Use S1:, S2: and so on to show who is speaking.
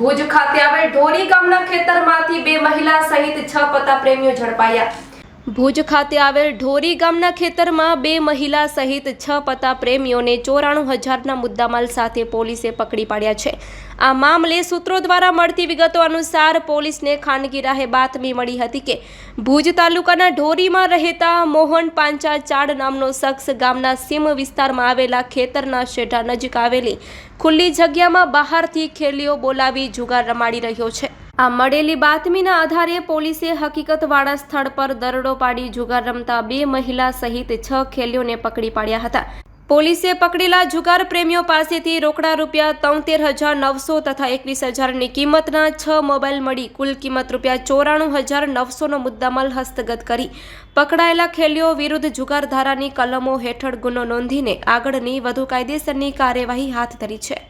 S1: ભુજ ખાતે આવેલ ઢોરી ગામના ખેતરમાંથી બે મહિલા સહિત છ પત્તા પ્રેમીઓ ઝડપાયા. ભુજ ખાતે આવેલ ઢોરી ગામના ખેતરમાં બે મહિલા સહિત છ પત્તા પ્રેમીઓને ચોરાણું હજારના મુદ્દામાલ સાથે પોલીસે પકડી પાડ્યા છે. આ મામલે સૂત્રો દ્વારા મળતી વિગતો અનુસાર પોલીસને ખાનગી રાહે બાતમી મળી હતી કે, ભુજ તાલુકાના ઢોરીમાં રહેતા મોહન પાંચા ચાડ નામનો શખ્સ ગામના સીમ વિસ્તારમાં આવેલા ખેતરના શેઢા નજીક આવેલી ખુલ્લી જગ્યામાં બહારથી ખેલીઓ બોલાવી જુગાર રમાડી રહ્યો છે. આ મળેલી બાતમીના આધારે પોલીસે હકીકતવાળા સ્થળ પર દરોડો પાડી જુગાર રમતા બે મહિલા સહિત છ ખેલીઓને પકડી પાડ્યા હતા. પોલીસે પકડેલા જુગાર પ્રેમીઓ પાસેથી રોકડા રૂપિયા તોતેર હજાર નવસો તથા એકવીસ હજારની કિંમતના છ મોબાઈલ મળી કુલ કિંમત રૂપિયા ચોરાણું હજાર નવસોનો મુદ્દામાલ હસ્તગત કરી. પકડાયેલા ખેલીઓ વિરુદ્ધ જુગાર ધારાની કલમો હેઠળ ગુનો નોંધીને આગળની વધુ કાયદેસરની કાર્યવાહી હાથ ધરી છે.